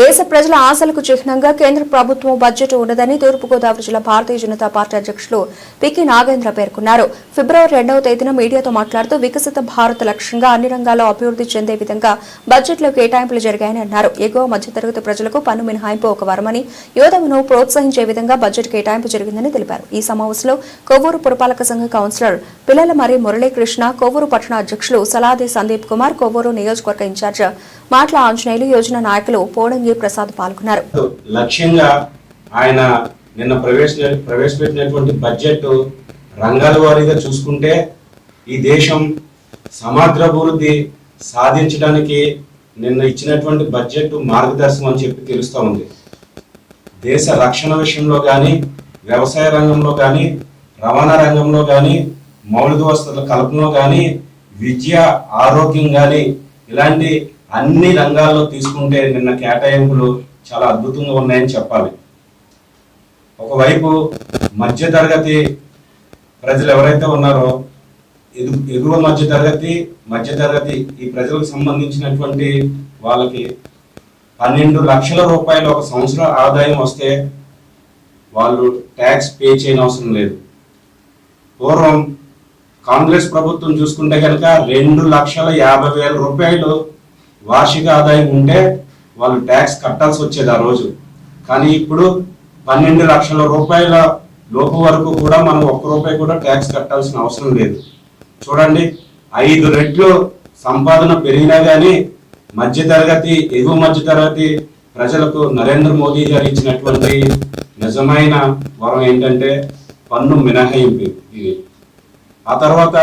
దేశ ప్రజల ఆశలకు చిహ్నంగా కేంద్ర ప్రభుత్వం బడ్జెట్ ఉన్నదని తూర్పుగోదావరి జిల్లా భారతీయ జనతా పార్టీ అధ్యక్షులు పికి నాగేంద్ర పేర్కొన్నారు. ఫిబ్రవరి రెండవ తేదీన మీడియాతో మాట్లాడుతూ వికసిత భారత్ లక్ష్యంగా అన్ని రంగాల్లో అభివృద్ధి చెందే విధంగా బడ్జెట్లో కేటాయింపులు జరిగాయని అన్నారు. ఎగువ మధ్యతరగతి ప్రజలకు పన్ను మినహాయింపు ఒక వరమని యోధమును ప్రోత్సహించే విధంగా బడ్జెట్ కేటాయింపు జరిగిందని తెలిపారు. ఈ సమావేశంలో కొవ్వూరు పురపాలక సంఘ కౌన్సిలర్ పిల్లల మరి మురళీకృష్ణ కొవ్వూరు పట్టణ అధ్యక్షులు సలాది సందీప్ కుమార్ కొవ్వూరు నియోజకవర్గ ఇన్ఛార్జ్ మాట్ల ఆంజనేయులు యోజన నాయకులు పోడంగి ప్రసాద్ పాల్గొన్నారు. లక్ష్యంగా ఆయన నిన్న ప్రవేశ ప్రవేశపెట్టినటువంటి బడ్జెట్ రంగాల వారీగా చూసుకుంటే ఈ దేశం సమగ్ర అభివృద్ధి సాధించడానికి నిన్న ఇచ్చినటువంటి బడ్జెట్ మార్గదర్శకం అని చెప్పి తెలుస్తూ ఉంది. దేశ రక్షణ విషయంలో కానీ వ్యవసాయ రంగంలో కానీ రవాణా రంగంలో కానీ మౌలిక వసతుల కల్పనలో కానీ విద్య ఆరోగ్యం కానీ ఇలాంటి అన్ని రంగాల్లో తీసుకుంటే నిన్న కేటాయింపులు చాలా అద్భుతంగా ఉన్నాయని చెప్పాలి. ఒకవైపు మధ్య తరగతి ప్రజలు ఎవరైతే ఉన్నారో ఎదు ఎగువ మధ్య తరగతి మధ్య తరగతి ఈ ప్రజలకు సంబంధించినటువంటి వాళ్ళకి పన్నెండు లక్షల రూపాయలు ఒక సంవత్సరం ఆదాయం వస్తే వాళ్ళు ట్యాక్స్ పే చేయని అవసరం లేదు. పూర్వం కాంగ్రెస్ ప్రభుత్వం చూసుకుంటే కనుక రెండు లక్షల యాభై వేల రూపాయలు వార్షిక ఆదాయం ఉంటే వాళ్ళు ట్యాక్స్ కట్టాల్సి వచ్చేది ఆ రోజు. కానీ ఇప్పుడు పన్నెండు లక్షల రూపాయల లోపు వరకు కూడా మనం ఒక్క రూపాయి కూడా ట్యాక్స్ కట్టాల్సిన అవసరం లేదు. చూడండి ఐదు రెట్లు సంపాదన పెరిగినా కానీ మధ్య తరగతి ఎగువ మధ్య తరగతి ప్రజలకు నరేంద్ర మోదీ గారు ఇచ్చినటువంటి నిజమైన వరం ఏంటంటే పన్ను మినహాయింపు ఇది. ఆ తర్వాత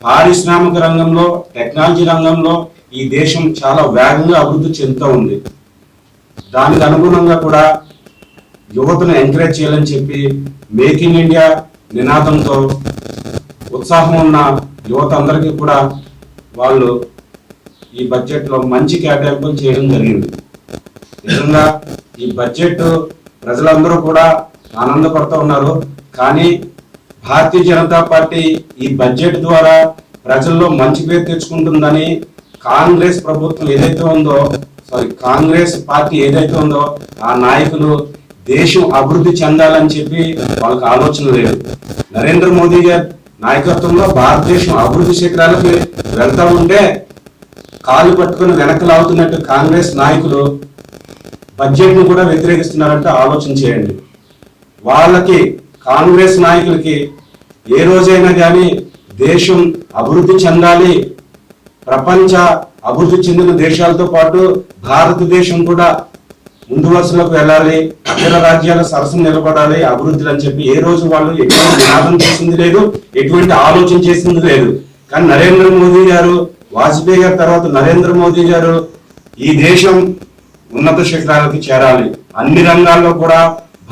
పారిశ్రామిక రంగంలో టెక్నాలజీ రంగంలో ఈ దేశం చాలా వేగంగా అభివృద్ధి చెందుతూ ఉంది. దానికి అనుగుణంగా కూడా యువతను ఎంకరేజ్ చేయాలని చెప్పి మేక్ ఇన్ ఇండియా నినాదంతో ఉత్సాహం ఉన్న యువత అందరికీ కూడా వాళ్ళు ఈ బడ్జెట్లో మంచి కేటాయింపులు చేయడం జరిగింది. నిజంగా ఈ బడ్జెట్ ప్రజలందరూ కూడా ఆనందపడుతూ ఉన్నారు. కానీ భారతీయ జనతా పార్టీ ఈ బడ్జెట్ ద్వారా ప్రజల్లో మంచి పేరు తెచ్చుకుంటుందని కాంగ్రెస్ ప్రభుత్వం ఏదైతే ఉందో సారీ కాంగ్రెస్ పార్టీ ఏదైతే ఉందో ఆ నాయకులు దేశం అభివృద్ధి చెందాలని చెప్పి వాళ్ళకి ఆలోచన లేదు. నరేంద్ర మోదీ గారి నాయకత్వంలో భారతదేశం అభివృద్ధి శిఖరాలకు వెళ్తా ఉంటే కాలు పట్టుకుని వెనక్కి లాగుతున్నట్టు కాంగ్రెస్ నాయకులు బడ్జెట్ను కూడా వ్యతిరేకిస్తున్నారంటే ఆలోచన చేయండి. వాళ్ళకి కాంగ్రెస్ నాయకులకి ఏ రోజైనా కానీ దేశం అభివృద్ధి చెందాలి ప్రపంచ అభివృద్ధి చెందిన దేశాలతో పాటు భారతదేశం కూడా ముందు వరుసలోకి వెళ్ళాలి ఇతర రాజ్యాల సరసన నిలబడాలి అభివృద్ధి అని చెప్పి ఏ రోజు వాళ్ళు ఎటువంటి నినాదం చేసింది లేదు ఎటువంటి ఆలోచన చేసింది లేదు. కానీ నరేంద్ర మోదీ గారు వాజ్పేయి గారి తర్వాత నరేంద్ర మోదీ గారు ఈ దేశం ఉన్నత శిఖరాలకు చేరాలి. అన్ని రంగాల్లో కూడా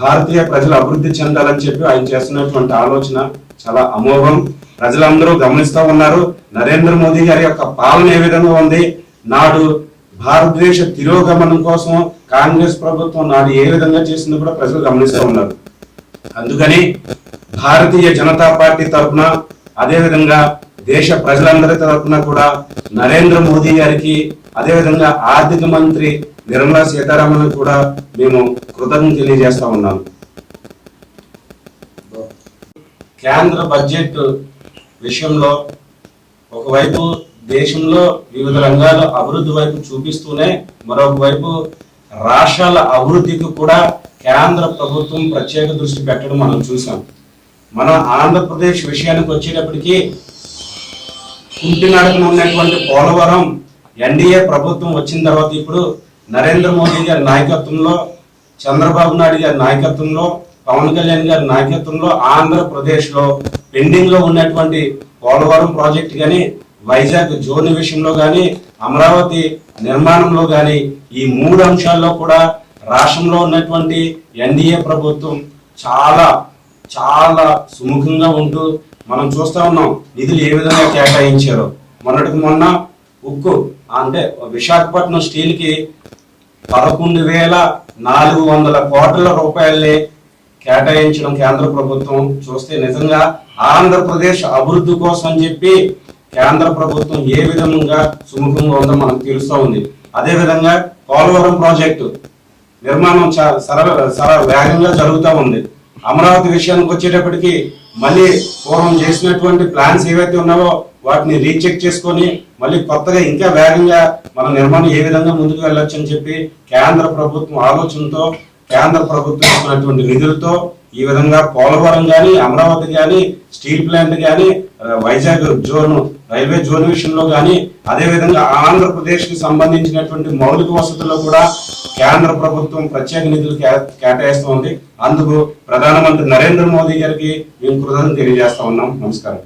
భారతీయ ప్రజలు అభివృద్ధి చెందాలని చెప్పి ఆయన చేస్తున్నటువంటి ఆలోచన. చాలా అమోఘం. ప్రజలందరూ గమనిస్తూ ఉన్నారు. నరేంద్ర మోదీ గారి యొక్క పాలన ఏ విధంగా ఉంది? నాడు భారతదేశ తిరోగమనం కోసం కాంగ్రెస్ ప్రభుత్వం నాడు ఏ విధంగా చేసిందో కూడా ప్రజలు గమనిస్తూ ఉన్నారు. అందుకని భారతీయ జనతా పార్టీ తరఫున అదేవిధంగా దేశ ప్రజలందరి తరఫున కూడా నరేంద్ర మోదీ గారికి అదేవిధంగా ఆర్థిక మంత్రి నిర్మలా సీతారామన్ కూడా మేము కృతజ్ఞత తెలియజేస్తా ఉన్నాము కేంద్ర బడ్జెట్ విషయంలో ఒకవైపు దేశంలో వివిధ రంగాల అభివృద్ధి వైపు చూపిస్తూనే మరొక వైపు రాష్ట్రాల అభివృద్ధికి కూడా కేంద్ర ప్రభుత్వం ప్రత్యేక దృష్టి పెట్టడం మనం చూసాం మన ఆంధ్రప్రదేశ్ విషయానికి వచ్చేటప్పటికీ కుంటినడకన ఉన్నటువంటి పోలవరం ఎన్డీఏ ప్రభుత్వం వచ్చిన తర్వాత ఇప్పుడు నరేంద్ర మోదీ గారి నాయకత్వంలో చంద్రబాబు నాయుడు గారి నాయకత్వంలో పవన్ కళ్యాణ్ గారి నాయకత్వంలో ఆంధ్రప్రదేశ్లో పెండింగ్లో ఉన్నటువంటి పోలవరం ప్రాజెక్ట్ కానీ వైజాగ్ జోన్ విషయంలో కానీ అమరావతి నిర్మాణంలో కానీ ఈ మూడు అంశాల్లో కూడా రాష్ట్రంలో ఉన్నటువంటి ఎన్డీఏ ప్రభుత్వం చాలా చాలా సుముఖంగా ఉంటూ మనం చూస్తా ఉన్నాం నిధులు ఏ విధంగా కేటాయించారో. మొన్నటికి మొన్న ఉక్కు అంటే విశాఖపట్నం స్టీల్కి పదకొండు వేల నాలుగు వందల కోట్ల రూపాయల్ని కేటాయించడం కేంద్ర ప్రభుత్వం చూస్తే నిజంగా ఆంధ్రప్రదేశ్ అభివృద్ధి కోసం అని చెప్పి కేంద్ర ప్రభుత్వం ఏ విధంగా సుముఖంగా ఉందో మనకు తెలుస్తూ ఉంది. అదే విధంగా పోలవరం ప్రాజెక్టు నిర్మాణం సర సరళ వేగంగా జరుగుతూ ఉంది. అమరావతి విషయానికి వచ్చేటప్పటికి మళ్ళీ పూర్వం చేసినటువంటి ప్లాన్స్ ఏవైతే ఉన్నావో వాటిని రీచెక్ చేసుకొని మళ్ళీ కొత్తగా ఇంకా వేగంగా మన నిర్మాణం ఏ విధంగా ముందుకు వెళ్ళొచ్చు అని చెప్పి కేంద్ర ప్రభుత్వం ఆలోచనతో కేంద్ర ప్రభుత్వం ఇస్తున్నటువంటి నిధులతో ఈ విధంగా పోలవరం కానీ అమరావతి కానీ స్టీల్ ప్లాంట్ కానీ వైజాగ్ జోన్ రైల్వే జోన్ విషయంలో కానీ అదే విధంగా ఆంధ్రప్రదేశ్కి సంబంధించినటువంటి మౌలిక వసతుల్లో కూడా కేంద్ర ప్రభుత్వం ప్రత్యేక నిధులు కేటాయిస్తూ కేటాయిస్తోంది. అందుకు ప్రధానమంత్రి నరేంద్ర మోదీ గారికి మేము కృతజ్ఞత తెలియజేస్తా ఉన్నాం. నమస్కారం.